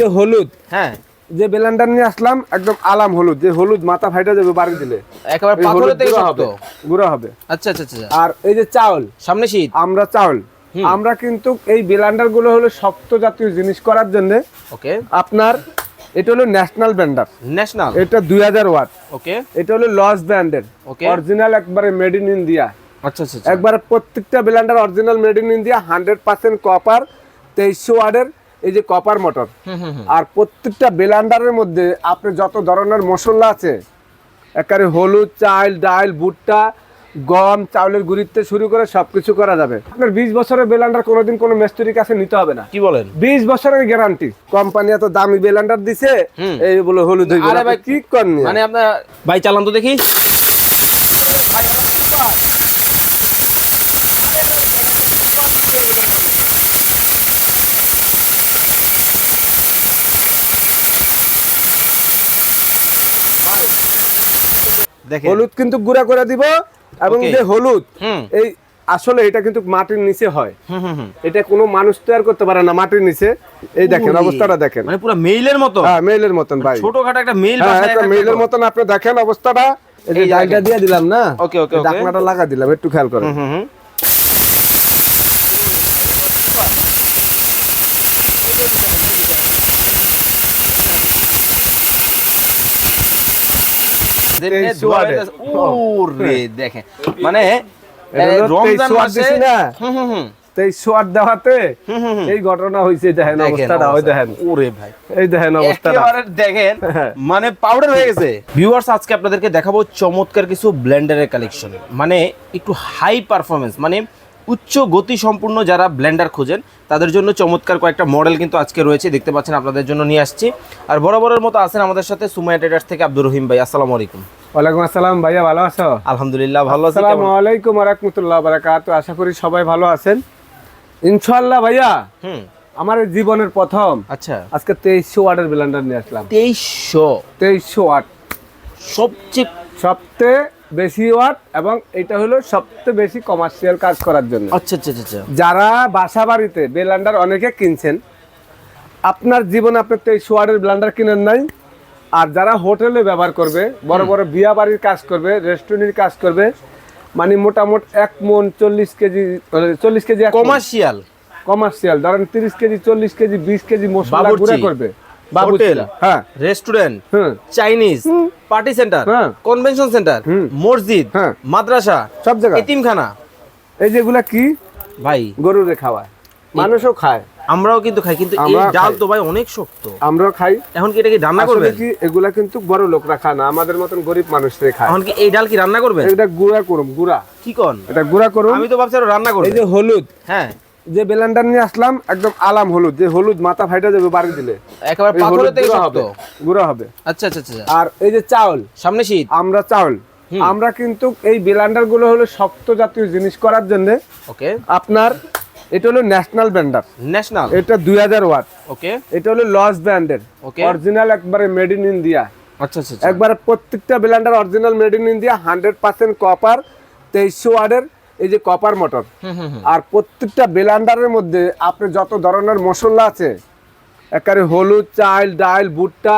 যে হলুদ। হ্যাঁ। যে ব্লেন্ডার নিয়ে আসলাম একদম আলাম হলুদ। যে হলুদ মাথা ফাইটা যাবে বাড়ি দিলে। একেবারে পাথরের থেকে গুঁড়া শক্ত? হবে গুঁড়া হবে। আচ্ছা আচ্ছা আচ্ছা। আর এই যে চাউল সামনে শীত। আমরা চাউল। আমরা কিন্তু এই ব্লেন্ডারগুলো হলো শক্ত জাতীয় জিনিস করার জন্য ওকে। আপনার এটা হলো ন্যাশনাল ব্লেন্ডার ন্যাশনাল এটা দুই হাজার ওয়াট। ওকে। এটা হলো লস ব্র্যান্ডের. অরিজিনাল একবারে মেড ইন ইন্ডিয়া আচ্ছা আচ্ছা। একবারে প্রত্যেকটা blender original made in India hundred percent copper তেইশশো ওয়ার্ডের এই যে কপার মোটর। আর প্রত্যেকটা ব্লেন্ডারের মধ্যে আপনি যত ধরনের মশলা আছে একেবারে হলুদ চাল ডাল ভুট্টা গম চাউলের গুড়িতে শুরু করে সবকিছু করা যাবে। আপনার বিশ বছরের বেলান্ডার কোনোদিন কোনো মিস্ত্রির কাছে নিতে হবে না। কি বলেন? বিশ বছরের গ্যারান্টি। কোম্পানি এত দামি বেলান্ডার দিছে এই বলে হলুদ হয়ে কি করেন? মানে আপনার ভাই চালান তো দেখি। দেখেন। হলুদ কিন্তু গুঁড়া করে দিব এবং যে হলুদ এই আসলে এটা কিন্তু মাটির নিচে হয়। হুম হুম হুম। এটা কোনো মানুষ তৈরি করতে পারে না মাটির নিচে। এই দেখেন অবস্থাটা দেখেন। মানে পুরো মেইলের মতো? হ্যাঁ মেইলের মতন ভাই। ছোটখাটো একটা মেইল হ্যাঁ একটা মেইলের। মতন আপনি দেখেন অবস্থাটা। এই যে এই দিয়ে দিলাম না? ওকে ওকে ঢাকনাটা লাগা দিলাম একটু খেয়াল করেন হুম হুম হুম। তেইশ ওয়াটের। ওরে দেখেন। মানে রমজান মাসে না? হুম হুম হুম। তেইশশো আট দেওয়াতে হুম হুম হুম। এই ঘটনা হয়েছে দেখেন দেখেন অবস্থাটা ওই দেখেন। ওরে ভাই। এই দেখেন অবস্থাটা। দেখেন মানে পাউডার হয়ে গেছে। ভিউয়ার্স আজকে আপনাদেরকে দেখাবো চমৎকার কিছু ব্লেন্ডারের কালেকশন মানে একটু হাই পারফরমেন্স মানে উচ্চ গতি সম্পূর্ণ যারা ব্লেন্ডার খোঁজেন তাদের জন্য চমৎকার কয়েকটা মডেল কিন্তু আজকে রয়েছে দেখতে পাচ্ছেন আপনাদের জন্য নিয়ে আসছি। আর বরাবরের মতো আছেন আমাদের সাথে সুমাইয়া ট্রেডার্স থেকে আব্দুর রহিম ভাই আসসালামু আলাইকুম। ওয়ালাইকুম আসসালাম ভাইয়া ভালো আছো? আলহামদুলিল্লাহ ভালো আছি আসসালামু? আলাইকুম রাহমাতুল্লাহ বারাকাতু আশা করি সবাই ভালো আছেন। ইনশাআল্লাহ ভাইয়া হুম। আমার জীবনের প্রথম। আচ্ছা। আজকে তেইশশো ওয়াটের ব্লেন্ডার নিয়ে আসলাম। তেইশশো। তেইশশো ওয়াট। সবচেয়ে সবচেয়ে বেশি ওয়াট এবং এটা হলো সবচেয়ে বেশি কমার্শিয়াল কাজ করার জন্য। আচ্ছা আচ্ছা আচ্ছা, আচ্ছা। যারা বাসা বাড়িতে ব্লেন্ডার অনেকে কিনছেন আপনার জীবনে আপনি এই ওয়াটের ব্লেন্ডার কিনেন নাই আর যারা হোটেলে ব্যবহার করবে বড় বড় বিয়া বাড়ির কাজ করবে রেস্টুরেন্টের কাজ করবে মানে মোটামুটি এক মন চল্লিশ কেজি চল্লিশ কেজি কমার্শিয়াল কমার্শিয়াল ধরেন তিরিশ কেজি চল্লিশ কেজি বিশ কেজি মশলা গুঁড়া করবে। হোটেল হ্যাঁ। রেস্টুরেন্ট চাইনিজ পার্টি সেন্টার হ্যাঁ। কনভেনশন সেন্টার মসজিদ হ্যাঁ। মাদ্রাসা সব জায়গায়। এতিমখানা। এই যেগুলা কি? ভাই গরুরে খাওয়ায়। মানুষও খায়। আমরাও কিন্তু খাই কিন্তু এই ডাল তো ভাই অনেক শক্ত। আমরাও খাই। এখন কি এটা কি রান্না করবেন? কি এগুলা কিন্তু বড় লোকরা খায় না আমাদের মতন গরিব মানুষরা খায়। এখন কি এই ডাল কি রান্না করবেন? এটা গুঁড়া করুম গুঁড়া। কি কোন? এটা গুঁড়া করুম। আমি তো ভাবছি রান্না এই যে হলুদ। হ্যাঁ। যে ব্লেন্ডার নিয়ে আসলাম একদম আলাম হলুদ যে হলুদ মাথা ফাইটা যাবে বাড়ি দিলে। একেবারে পাথরের থেকে গুঁড়া হবে গুঁড়া হবে। আচ্ছা আচ্ছা আচ্ছা আর এই যে চাউল সামনে শীত? আমরা চাউল আমরা কিন্তু এই ব্লেন্ডারগুলো হলো শক্ত জাতীয় জিনিস করার জন্য ওকে। আপনার এটা হলো ন্যাশনাল ব্লেন্ডার ন্যাশনাল এটা দুই হাজার ওয়াট। ওকে। এটা হলো লস ব্র্যান্ডের Okay. অরিজিনাল একবারে মেড ইন ইন্ডিয়া আচ্ছা আচ্ছা আচ্ছা। একবারে প্রত্যেকটা blender original made in India hundred percent copper তেইশশো ওয়ার্ডের এই যে কপার মোটর। আর প্রত্যেকটা ব্লেন্ডারের মধ্যে আপনি যত ধরনের মশলা আছে একেবারে হলুদ চাল ডাল ভুট্টা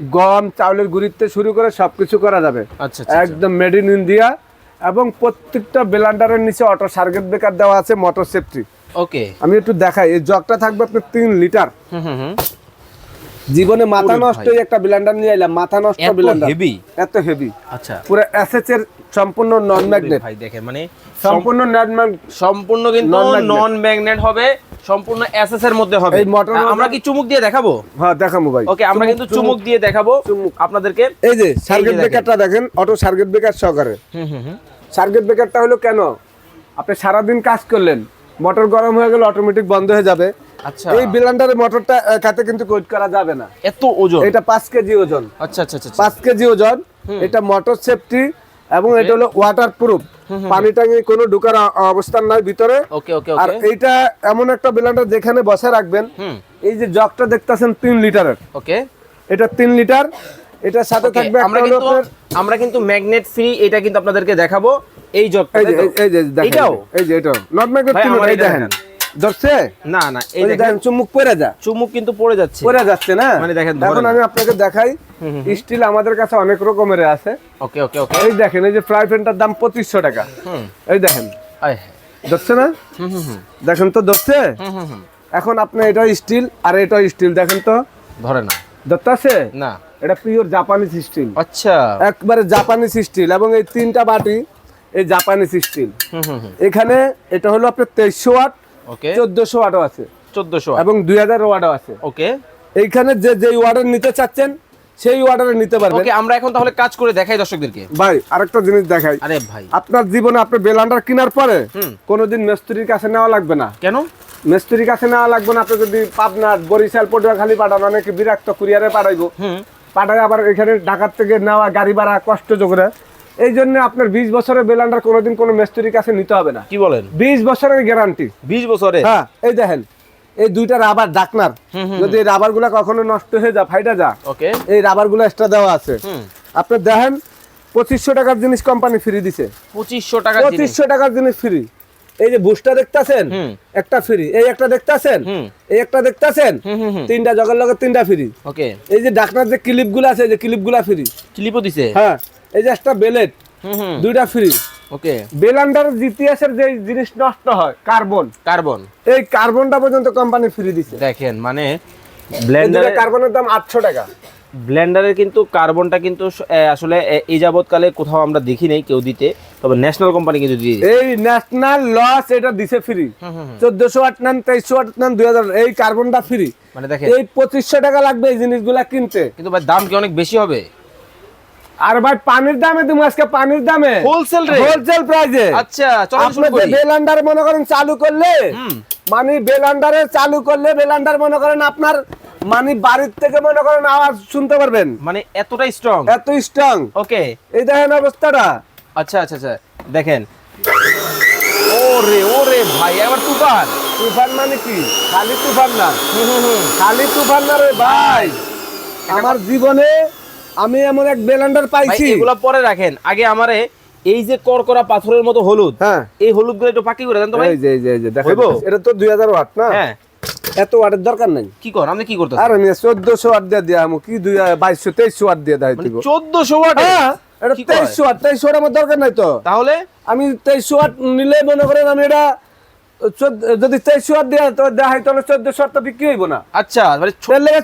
গম চাউলের গুড়িতে শুরু করে সবকিছু করা যাবে। আচ্ছা আচ্ছা একদম মেড ইন ইন্ডিয়া এবং প্রত্যেকটা ব্লেন্ডারের নিচে অটো সার্কিট ব্রেকার দেওয়া আছে মোটর সেফটি ওকে আমি একটু দেখাই এই জগটা থাকবে আপনার তিন লিটার হুম হুম। জীবনে মাথা নষ্ট। একটা ব্লেন্ডার নিয়ে এলাম মাথা নষ্ট ব্লেন্ডার heavy? এত হেভি আচ্ছা। পুরো এসএচ এর সম্পূর্ণ নন ম্যাগনেট ভাই দেখেন মানে সম্পূর্ণ নন ম্যাগনেট সম্পূর্ণ কিন্তু নন ম্যাগনেট হবে সম্পূর্ণ এসএস এর মধ্যে হবে। এই আ- আমরা কি চুমুক দিয়ে দেখাবো? হ্যাঁ দেখাবো ভাই। ওকে আমরা কিন্তু চুমুক দিয়ে দেখাবো চুমুক। আপনাদেরকে। এই যে সার্কিট ব্রেকারটা দেখেন। অটো সার্কিট ব্রেকার সহকারে। হুম হুম হুম। সার্কিট ব্রেকারটা হলো কেন? আপনি সারাদিন কাজ করলেন মোটর গরম হয়ে গেলে অটোমেটিক বন্ধ হয়ে যাবে। আচ্ছা। এই ব্লেন্ডারের মোটরটা খাতে কিন্তু কোড করা যাবে না। এত ওজন? এটা পাঁচ কেজি ওজন। আচ্ছা আচ্ছা আচ্ছা আচ্ছা। পাঁচ কেজি ওজন। এটা মোটর সেফটি এবং এটা হলো ওয়াটার প্রুফ পানি টাঙিয়ে কোনো ঢুকার অবস্থান নাই ভিতরে। ওকে ওকে আর এইটা এমন একটা ব্লেন্ডার যেখানে বসে রাখবেন এই যে জগটা দেখতেছেন তিন লিটারের। ওকে এটা তিন লিটার। এটা সাথে থাকবে আমরা কিন্তু আমরা কিন্তু ম্যাগনেট ফ্রি এটা কিন্তু আপনাদেরকে দেখাবো। এই জবটা এই যে এই এটাও? এই যে এটা নট ম্যাগনেট আমার এই দেখান। ধরছে? না না এই দেখেন চুমুক পড়ে যা। চুমুক কিন্তু পড়ে যাচ্ছে। পড়ে যাচ্ছে না? মানে দেখেন এখন আমি আপনাকে দেখাই স্টিল আমাদের কাছে অনেক রকমের আছে। ওকে ওকে ওকে। এই দেখেন এই যে ফ্রাই প্যানটার দাম পঁচিশশো টাকা। এই দেখেন। ধরছে না? হুম হুম হুম। দেখেন তো ধরছে? হুম হুম হুম। এখন আপনি এটা স্টিল আর এটা স্টিল দেখেন তো। ধরে না। ধরতে আছে না। এটা পিওর জাপানিজ স্টিল আচ্ছা। একবারে জাপানিজ স্টিল এবং এই তিনটা বাটি এই জাপানিজ স্টিল হুম হুম হুম। এখানে এটা হলো আপনার তেইশশো ওয়াট ওকে চোদ্দশো ওয়াটও আছে। চোদ্দশো এবং দুই হাজার ওয়াটও আছে। ওকে এইখানে যে যেই ওয়ার্ডার নিতে চাচ্ছেন সেই ওয়ার্ডারে নিতে পারবেন। ওকে আমরা এখন তাহলে কাজ করে দেখাই দর্শকদেরকে। ভাই আরেকটা জিনিস দেখাই। আরে ভাই। আপনার জীবনে আপনি বেলান্ডার কেনার পরে কোনোদিন মিস্ত্রির কাছে নেওয়া লাগবে না। কেন? মিস্ত্রির কাছে নেওয়া লাগবে না আপনি যদি পাবনা বরিশাল পটুয়াখালী পাঠান অনেকে বিরক্ত কুরিয়ারে পাঠাইবো। পাঠায় আবার এখানে ঢাকার থেকে নেওয়া গাড়ি ভাড়া কষ্ট করে। এই জন্য আপনার বিশ বছরের বেলান্ডার কোনোদিন কোনো মিস্ত্রির কাছে নিতে হবে না। কি বলেন? বিশ বছরের গ্যারান্টি বিশ বছরে? হ্যাঁ এই দেখেন এই দুইটা রাবার ডাকনার। যদি এই রাবারগুলা কখনো নষ্ট হয়ে যা ফাইটা যা। ওকে। এই রাবারগুলো এক্সট্রা দেওয়া আছে। আপনি দেখেন পঁচিশশো টাকার জিনিস কোম্পানি ফ্রি দিছে। পঁচিশশো টাকা পঁচিশশো টাকার জিনিস ফ্রি এই যে বুস্টটা দেখতাছেন। একটা ফ্রি এই একটা দেখতাছেন। এই একটা দেখতাছেন? তিনটা জগের লগে তিনটা ফ্রি ওকে। এই যে ডাকনার যে ক্লিপগুলো আছে যে ক্লিপগুলা ফ্রি ক্লিপও দিছে? হ্যাঁ। এই যে একটা বেলেট দুইটা ফ্রি ওকে। বেলান্ডার জিটিএস এর যে জিনিস নষ্ট হয় কার্বন কার্বন এই কার্বনটা পর্যন্ত কোম্পানি ফ্রি দিছে। দেখেন মানে কার্বনের দাম আটশো টাকা। ব্লেন্ডারের কিন্তু কার্বনটা কিন্তু আসলে এই যাবৎকালে কোথাও আমরা দেখি নাই কেউ দিতে তবে ন্যাশনাল কোম্পানি কিন্তু দিয়ে এই ন্যাশনাল লস এটা দিছে ফ্রি চোদ্দশো আট নেন তেইশশো আট নেন দুই হাজার এই কার্বনটা ফ্রি মানে দেখেন। এই পঁচিশশো টাকা লাগবে এই জিনিসগুলা কিনতে। কিন্তু ভাই দাম কি অনেক বেশি হবে? আর ভাই পানির দামে তুমি আজকে পানির দামে। হোলসেল হোলসেল প্রাইসে আচ্ছা আপনি বেলান্ডার মনে করেন চালু করলে মানে বেলান্ডারে চালু করলে বেলান্ডার মনে করেন আপনার মানে বাড়ির থেকে মনে করেন আওয়াজ শুনতে পারবেন। মানে এতটাই স্ট্রং এত স্ট্রং ওকে এই দেখেন অবস্থাটা। আচ্ছা আচ্ছা আচ্ছা দেখেন। ওরে ওরে ভাই এবার তুফান। তুফান মানে কি? খালি তুফান না। খালি তুফান না রে ভাই। আমার জীবনে আমি এমন এক বেলান্ডার পাইছি। এগুলা পরে রাখেন। আগে আমারে এই যে করকরা পাথরের মতো হলুদ হ্যাঁ। এই হলুদগুলো একটু পাকি করে দেন তো ভাই। এই যে এই যে হইবো? এটা তো দুই হাজার ওয়াট না? হ্যাঁ। এত ওয়াটের দরকার নাই। কি কর আপনি কি করতেছেন? আর আমি চোদ্দশো ওয়াট দিয়ে দিয়া আমি কি দুই বাইশশো তেইশশো ওয়াট দিয়ে দেয় মানে দিব। চোদ্দশো ওয়াট? হ্যাঁ এটা কি কয়? তেইশশো ওয়াট তেইশশো ওয়াট আমার দরকার নাই তো। তাহলে? আমি তেইশশো ওয়াট নিলে মনে করেন আমি এটা যদি তেইশশো দিয়ে দেখাই তাহলে চোদ্দশো তো বিক্রি হইব না। আচ্ছা মানে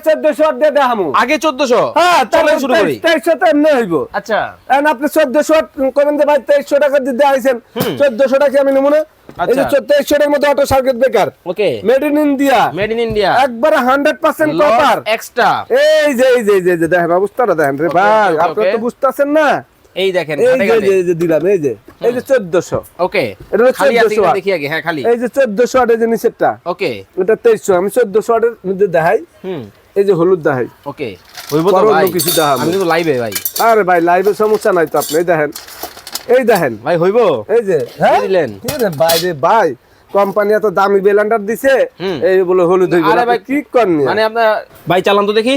চোদ্দশো দিয়ে দেখামু। আগে চোদ্দশো? হ্যাঁ তাহলে শুরু করি। তেইশশো তো এমনি হইব। আচ্ছা। এখন আপনি চোদ্দশো করেন যে ভাই তেইশশো টাকা দিতে আইছেন চোদ্দশো টাকা আমি নেব না? Auto circuit breaker okay. Made in India made in India একবারে হান্ড্রেড পার্সেন্ট কপার এক্সট্রা এই যে এই যে এই যে দেখেন অবস্থাটা দেখেন রে ভাই আপনি. তো বুঝতেছেন না? এই দেখেন এই যে দিলাম এই যে। এই যে চোদ্দশো। ওকে এটা হলো 1400 কিনা দেখি আগে হ্যাঁ খালি। এই যে চোদ্দশো আটের যে নিচেরটা ওকে এটা তেইশশো। আমি চোদ্দশো আটের মধ্যে দেখাই। হুম। এই যে হলুদ দেখাই। ওকে হইব তো ভাই। কিছু দেখাবো। আমি কিন্তু লাইভে ভাই। আরে ভাই লাইভে সমস্যা নাই তো আপনি দেখেন। এই দেখেন। ভাই হইব? এই যে হ্যাঁ? দিলেন? কি রে ভাই রে ভাই কোম্পানি এত দামি বেলান্ডার দিছে। হুম। এই বলে হলুদ হইব আরে ভাই, কি করনি? মানে আপনার ভাই চালান তো দেখি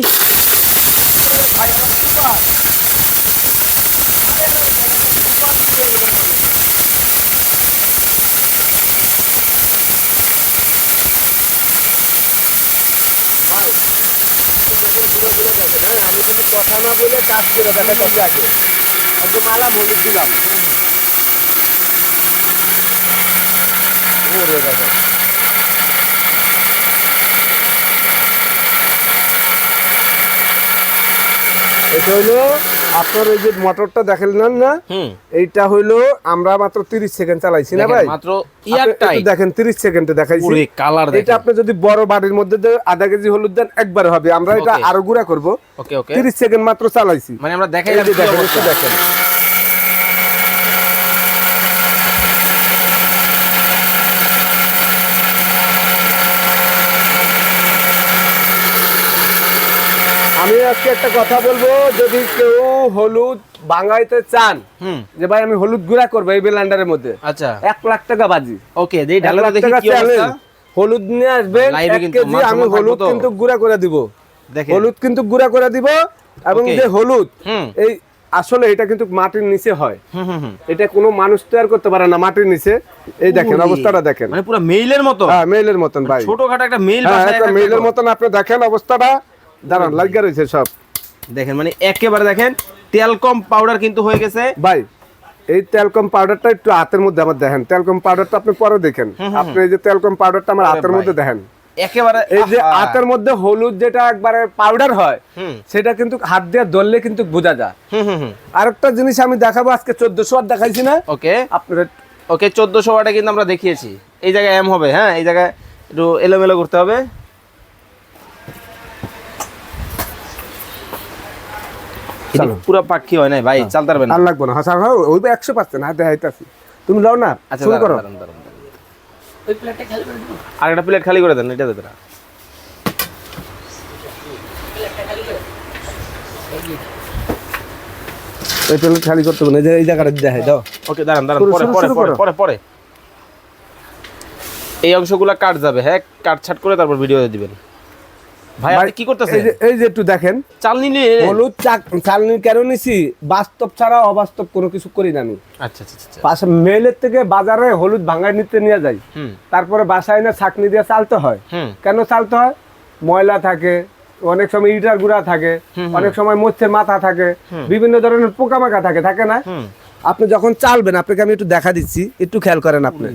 হ্যাঁ আমি কিন্তু কথা না বলে কাজ করে দেখাচ্ছি আগে একদম আলাম হলুদ দিলাম। ওরে বাবা। এটা হইল আপনার ওই যে মোটরটা দেখেন না এইটা হইল আমরা মাত্র 30 সেকেন্ড চালাইছি না ভাই? মাত্র আপনি ইয়ার একটু টাইট। দেখেন 30 সেকেন্ডে দেখাইছি। পুরো কালার এটা আপনি যদি বড় বাড়ির মধ্যে আধা কেজি হলুদ দেন একবার হবে। আমরা এটা আরও গুঁড়া করব। ওকে ওকে 30 সেকেন্ড মাত্র চালাইছি। মানে আমরা দেখাই এই দেখেন। আমি আজকে একটা কথা বলব যদি কেউ হলুদ বাঙাইতে চান যে ভাই আমি হলুদ গুঁড়া করব এই বেলান্ডারের মধ্যে আচ্ছা। এক লাখ টাকা বাজি। ওকে দেই এক দেখি কি অবস্থা। হলুদ নিয়ে আসবেন কেজি আমি হলুদ কিন্তু গুঁড়া করে দিব। হলুদ কিন্তু গুঁড়া করে দিব এবং যে হলুদ এই আসলে এটা কিন্তু মাটির নিচে হয়। এটা কোনো মানুষ তৈরি করতে পারে না মাটির নিচে। এই দেখেন অবস্থাটা দেখেন। মানে পুরো মেইলের মতো হ্যাঁ মেইলের মতন ভাই। ছোটখাটো একটা মেইল হ্যাঁ একটা মেইলের মতন আপনি দেখেন অবস্থাটা। দাঁড়ান লাগিয়ে রয়েছে সব। দেখেন মানে একেবারে দেখেন তেলকম পাউডার কিন্তু হয়ে গেছে। ভাই এই তেলকম পাউডারটা একটু হাতের মধ্যে আমার দেখেন। তেলকম পাউডারটা আপনি পরে দেখেন। আপনি এই যে তেলকম পাউডারটা আমার হাতের মধ্যে দেখেন। একেবারে এই যে হাতের মধ্যে হলুদ যেটা একবারে পাউডার হয় সেটা কিন্তু হাত দিয়ে ধরলে কিন্তু বোঝা যায়। আরেকটা জিনিস আমি দেখাবো আজকে চোদ্দশো আর দেখাইছি না। ওকে। আপনারা ওকে চোদ্দোশো ওয়াটে কিন্তু আমরা দেখিয়েছি। এই জায়গায় এম হবে হ্যাঁ? এই জায়গায় একটু এলোমেলো করতে হবে। পুরো পাখি হয় নাই ভাই পারবেন না। আর লাগবো না। হ্যাঁ হ্যাঁ ওই একশো পার্সেন্ট হাতে হাইতাছি। তুমি লাও না আচ্ছা শুরু করো। দাঁড়ান। আর একটা প্লেট খালি করে দেন এটা দেবে না এই প্লেট খালি করতে হবে না এই যে এই জায়গাটা দেখাই দাও। ওকে দাঁড়ান দাঁড়ান পরে পরে পরে পরে পরে। এই অংশগুলো কাট যাবে হ্যাঁ কাট ছাট করে তারপর ভিডিও দিবেন। ভাই আপনি কি করতেছেন? এই যে একটু দেখেন। চাল নিলে হলুদ চাক চালনি কেন নিছি? বাস্তব ছাড়া অবাস্তব কোনো কিছু করি না আমি। আচ্ছা আচ্ছা আচ্ছা পাশে মেলের থেকে বাজারে হলুদ ভাঙায় নিতে নিয়ে যাই। তারপরে বাসায় না ছাকনি দিয়ে চালতে হয়। কেন চালতে হয়? ময়লা থাকে অনেক সময় ইটার গুঁড়া থাকে অনেক সময় মচ্ছের মাথা থাকে বিভিন্ন ধরনের পোকামাকা থাকে থাকে না? আপনি যখন চালবেন আপনাকে আমি একটু দেখা দিচ্ছি একটু খেয়াল করেন আপনি।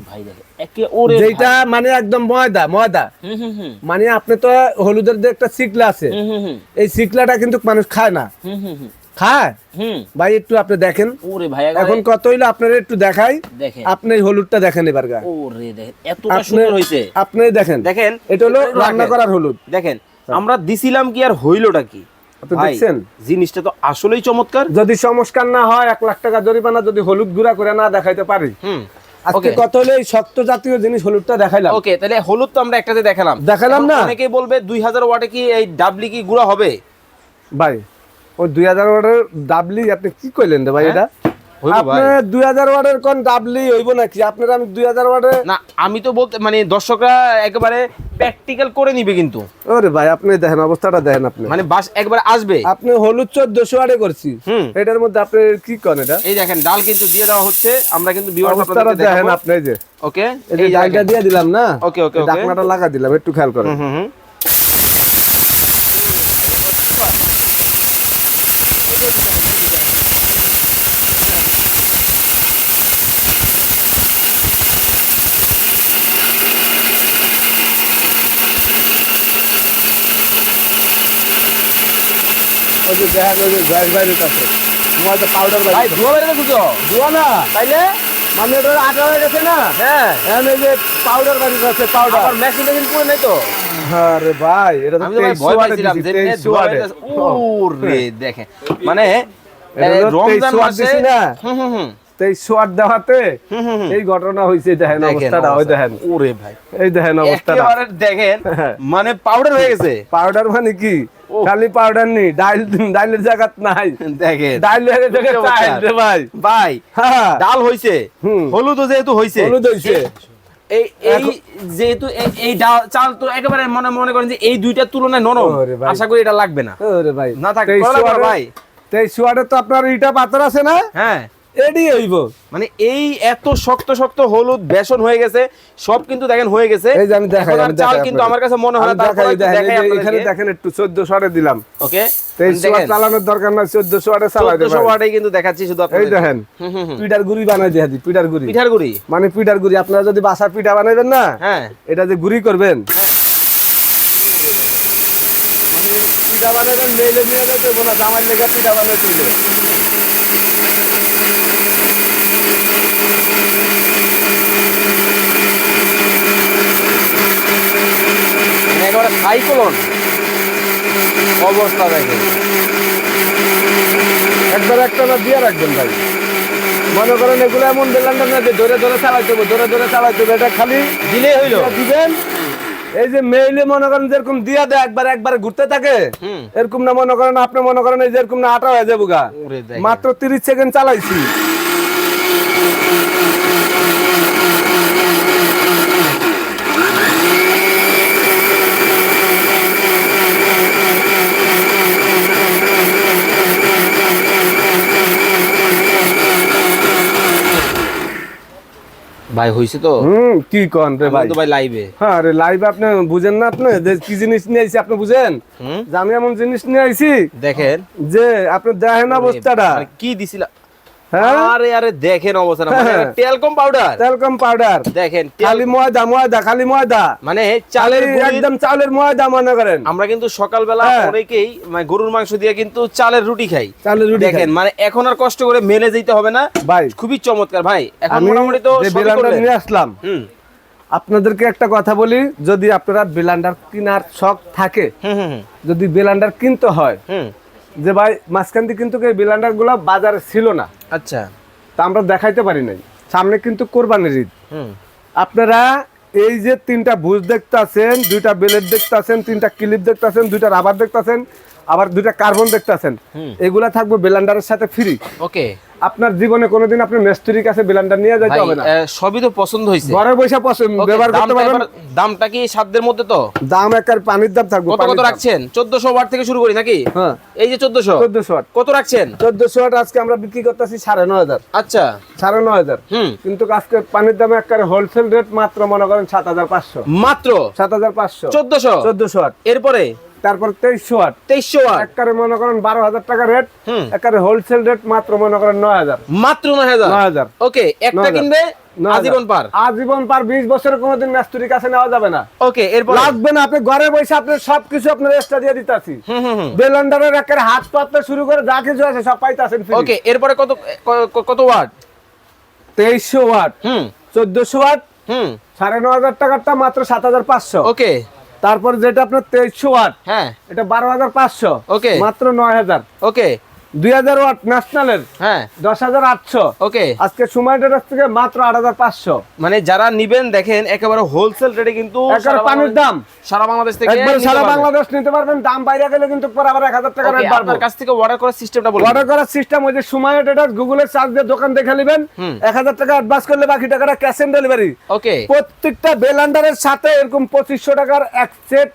যেটা মানে একদম ময়দা ময়দা। মানে আপনি তো হলুদের যে একটা সিকলা আছে এই সিকলাটা কিন্তু মানুষ খায় না। খায়? ভাই একটু আপনি দেখেন। এখন কত হইল আপনার একটু দেখাই। আপনি হলুদটা দেখেন এবার গা। আপনি দেখেন। দেখেন এটা হলো রান্না করার হলুদ। দেখেন আমরা দিছিলাম কি আর হইলোটা কি? দেখছেন? জিনিসটা তো আসলেই চমৎকার। যদি সংস্কার না হয় এক লাখ টাকা জরিমানা যদি হলুদ গুঁড়া করে না দেখাইতে পারি। হুম আজকে কত হলো এই শক্ত জাতীয় জিনিস হলুদটা দেখাইলাম। ওকে তাহলে হলুদ তো আমরা একটাতে দেখালাম। দেখালাম না? অনেকেই বলবে দুই হাজার ওয়াটে কি এই ডাবলি কি গুঁড়া হবে? ভাই ওই দুই হাজার ওয়ার্ডের ডাবলি আপনি কি কইলেন রে ভাই হ্যাঁ? এটা? কোন ডাবলি হইব নাকি? আপনার আমি না তো বলতে মানে দর্শকরা একেবারে প্র্যাকটিক্যাল করে নিবে কিন্তু। ওরে ভাই আপনি দেখেন অবস্থাটা দেখেন আপনি। মানে বাস একবার আসবে। আপনি হলুদ চোদ্দশো ওয়ার্ডে করছি। এটার মধ্যে আপনি কি করেন এটা? এই দেখেন ডাল কিন্তু দিয়ে দেওয়া হচ্ছে। আমরা কিন্তু viewers অবস্থাটা দেখেন আপনি যে। ওকে এই ডালটা দিয়ে দিলাম না? ওকে, ওকে। ঢাকনাটা লাগা দিলাম একটু খেয়াল করেন। হুম হুম। ওই যে দেখেন ওই যে বাইরে আছে। তোমার পাউডার ভাই ধোয়া খুঁজো ধোয়া না। তাইলে? মানে ওটা আটা হয়ে গেছে না? হ্যাঁ। এখন যে পাউডার বাইরে আছে পাউডার আবার মেশিন টেশিন করে নাই তো? আরে ভাই এটা তো আমি তো ভয় পাইছিলাম যে ধোয়া ওরে দেখেন। মানে রমজান মাসে না? হুম হুম হুম। এই দেওয়াতে ঘটনা হয়েছে দেখেন দেখেন অবস্থাটা ওই দেখেন। ওরে ভাই। এই দেখেন অবস্থাটা। দেখেন মানে পাউডার হয়ে গেছে। পাউডার মানে কি। খালি পাউডার নি ডাইল ডাইলের জায়গাত নাই। দেখেন। চাইল রে ভাই। ভাই হ্যাঁ। ডাল হইছে হুম। হলুদও যেহেতু হইছে। হলুদ হইছে। এই এই যেহেতু এই- ডাল চাল তো একেবারে মনে মনে করেন যে এই দুইটার তুলনায় নরম। আশা করি এটা লাগবে না। ওরে ভাই। না থাক, ভাই। তেইশ তো আপনার ইটা পাথর আছে না? হ্যাঁ। এডি হইব। মানে এই এত শক্ত শক্ত হলুদ বেসন হয়ে গেছে সব কিন্তু দেখেন হয়ে গেছে। এই যে আমি দেখাই আমি চাল কিন্তু আমার কাছে মনে হয় না দেখাই, এখানে দেখেন একটু চোদ্দশো ওয়াটে দিলাম। ওকে? চালানোর দরকার না চোদ্দশো ওয়াটে চালাই চোদ্দশো দেবেন। ওয়াটেই কিন্তু দেখাচ্ছি শুধু আপনাদের এই দেখেন। পিঠার গুড়ি বানাই দিয়ে দিই পিঠার গুড়ি। পিঠার গুড়ি? মানে পিঠার গুড়ি আপনারা যদি বাসার পিঠা বানাইবেন না হ্যাঁ। এটা যে গুড়ি করবেন মানে পিঠা বানাবেন মেলে নিয়ে যেতে না জামাই লেগে পিঠা বানাইতে হইলে। মানে একেবারে সাইক্লোন অবস্থা দেখেন। একবার একটা দিয়ে রাখবেন ভাই। মনে করেন এগুলো এমন বেলান্ডার না যে ধরে ধরে চালাইতে হবে ধরে ধরে চালাইতে হবে। এটা খালি দিলেই হইল। দিবেন এই যে মেইলে মনে করেন যেরকম দিয়া দেয় একবার একবার ঘুরতে থাকে এরকম না মনে করেন আপনি মনে করেন এই যেরকম না আটা হয়ে যাব গা। মাত্র তিরিশ সেকেন্ড চালাইছি। ভাই হইছে তো? হুম কি কন রে ভাই? তো ভাই লাইভে হ্যাঁ আরে লাইভে আপনি বুঝেন না আপনি? যে কি জিনিস নিয়ে আইছি আপনি বুঝেন? যে আমি এমন জিনিস নিয়ে আইছি দেখেন। যে আপনি দেখেন অবস্থাটা। মানে কি দিছিল আরে আরে দেখেন অবস্থাটা মানে হ্যাঁ। টেলকম পাউডার তেলকম পাউডার দেখেন তেল- খালি ময়দা ময়দা খালি ময়দা। মানে চালের চালের গুঁড়ির- একদম চালের ময়দা মনে করেন। আমরা কিন্তু সকালবেলা হ্যাঁ। অনেকেই মানে গরুর মাংস দিয়ে কিন্তু চালের রুটি খাই। চালের রুটি দেখেন মানে এখন আর কষ্ট করে মেলে যেতে হবে না। ভাই খুবই চমৎকার। ভাই এখন মোটামুটি তো নিয়ে আসলাম আপনাদেরকে একটা কথা বলি যদি আপনারা ব্লেন্ডার কেনার শখ থাকে যদি ব্লেন্ডার কিনতে হয় যে ভাই মাঝখান দিয়ে কিন্তু এই ব্লেন্ডারগুলো বাজারে ছিল না। আচ্ছা। তা আমরা দেখাইতে পারি নাই। সামনে কিন্তু কোরবানির ঈদ। আপনারা এই যে তিনটা ভুজ দেখতেছেন দুইটা বেলেট দেখতেছেন তিনটা ক্লিপ দেখতেছেন দুইটা রাবার দেখতেছেন আবার দুটা কার্বন দেখতেছেন। হুম। এগুলা থাকবে ব্লেন্ডারের সাথে ফ্রি ওকে। আপনার জীবনে কোনোদিন আপনি মিস্ত্রির কাছে ব্লেন্ডার নিয়ে যাইতে হবে না। সবই তো পছন্দ হয়েছে ঘরে বসে পছন্দ ব্যবহার করতে পারবেন? দামটা কি সাধ্যের মধ্যে তো? দাম একার পানির দাম থাকবে কত কত রাখছেন? চোদ্দশো ওয়াট থেকে শুরু করি নাকি? হ্যাঁ। এই যে চোদ্দশো। চোদ্দশো ওয়াট। কত রাখছেন? চোদ্দশো ওয়াট আজকে আমরা বিক্রি করতেছি সাড়ে নয় হাজার। আচ্ছা। সাড়ে নয় হাজার। হুম। কিন্তু আজকে পানির দাম একারে হোলসেল রেট মাত্র মনে করেন সাত হাজার পাঁচশো। মাত্র? সাত হাজার পাঁচশো। চোদ্দশো? চোদ্দশো ওয়াট। এরপরে? তারপর তেইশশো ওয়াট তেইশশো ওয়াট একবারে মনে করেন বারো হাজার টাকা রেট একবারে হোলসেল রেট মাত্র মনে করেন নয় হাজার মাত্র নয় হাজার নয় হাজার ওকে একটা কিনবে আজীবন পার। আজীবন পার বিশ বছরের কোনোদিন মিস্ত্রির কাছে নেওয়া যাবে না। ওকে এরপর? লাগবে না আপনি ঘরে বসে আপনি সবকিছু আপনার এক্সট্রা দিয়ে দিতেছি। হুম একের হাত পাততে শুরু করে যা কিছু আছে সব পাইতাছেন ওকে এরপরে কত কত ওয়াট তেইশশো ওয়াট হুম। চোদ্দশো ওয়াট হুম। সাড়ে ন হাজার টাকারটা মাত্র সাত হাজার পাঁচশো। ওকে। তারপর যেটা আপনার তেইশশো ওয়াট হ্যাঁ। এটা বারো হাজার পাঁচশো ওকে মাত্র নয় হাজার। ওকে দুই হাজার ওয়াট ন্যাশনালের হ্যাঁ। দশ হাজার আটশো। ওকে। আজকে সময় ডেটার থেকে মাত্র আট হাজার পাঁচশো। মানে যারা নিবেন দেখেন একেবারে হোলসেল রেটে কিন্তু পানির দাম। সারা বাংলাদেশ থেকে সারা বাংলাদেশ নিতে পারবেন। দাম বাইরে গেলে কিন্তু পরে আবার এক হাজার টাকা রেট বাড়বে। কাছ থেকে অর্ডার করার সিস্টেমটা বলুন অর্ডার করার সিস্টেম ওই যে সময় ডেটা গুগলের চার্জ দিয়ে দোকান দেখে নেবেন। এক হাজার টাকা অ্যাডভান্স করলে বাকি টাকাটা ক্যাশ অন ডেলিভারি ওকে। প্রত্যেকটা বেলান্ডারের সাথে এরকম পঁচিশশো টাকার এক সেট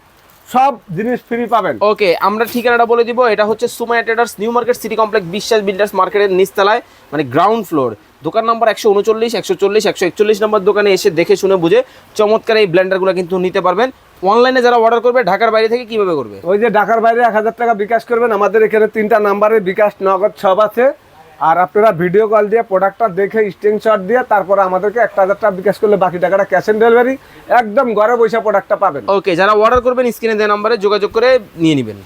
সব জিনিস ফ্রি পাবেন। ওকে আমরা ঠিকানাটা বলে দিব এটা হচ্ছে Sumaiya traders new market city complex Biswas builders মার্কেটের নিচতলায় মানে গ্রাউন্ড ফ্লোর দোকান নাম্বার একশো উনচল্লিশ একশো চল্লিশ একশো একচল্লিশ নম্বর দোকানে এসে দেখে শুনে বুঝে চমৎকার এই ব্লেন্ডারগুলো কিন্তু নিতে পারবেন। অনলাইনে যারা অর্ডার করবে ঢাকার বাইরে থেকে কীভাবে করবে? ওই যে ঢাকার বাইরে এক হাজার টাকা বিকাশ করবেন আমাদের এখানে তিনটা নাম্বারে বিকাশ নগদ সব আছে। আর আপনারা ভিডিও কল দিয়ে প্রোডাক্টটা দেখে স্ক্রিনশট দিয়ে তারপরে আমাদেরকে একটা হাজার টাকা বিকাশ করলে বাকি টাকাটা ক্যাশ অন ডেলিভারি একদম ঘরে বসে প্রোডাক্টটা পাবেন। ওকে যারা অর্ডার করবেন স্ক্রিনে দেওয়া নম্বরে যোগাযোগ করে নিয়ে নেবেন।